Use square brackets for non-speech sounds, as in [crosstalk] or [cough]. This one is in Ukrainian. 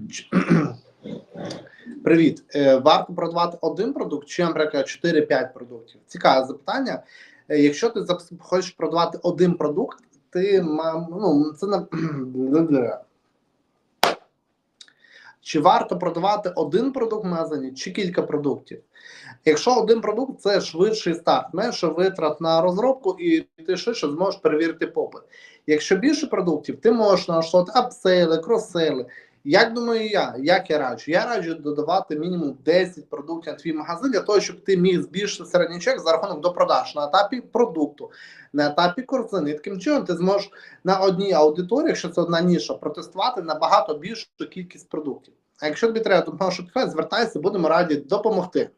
[clears throat] Привіт. Е, Варто продавати один продукт чи, наприклад, 4-5 продуктів? Цікаве запитання. Е, Якщо ти хочеш продавати один продукт, ти ну, це на [clears throat] чи варто продавати один продукт в магазині, чи кілька продуктів? Якщо один продукт це швидший старт, менше витрат на розробку, і ти швидше зможеш перевірити попит. Якщо більше продуктів, ти можеш налаштувати апсейли, кроссейли. Як думаю я, як я раджу? Я раджу додавати мінімум 10 продуктів на твій магазин для того, щоб ти міг збільшити середній чек за рахунок до продаж на етапі продукту, на етапі корзини. Таким чином ти зможеш на одній аудиторії, якщо це одна ніша, протестувати набагато більшу кількість продуктів. А якщо тобі треба допомога шукати, звертайся, будемо раді допомогти.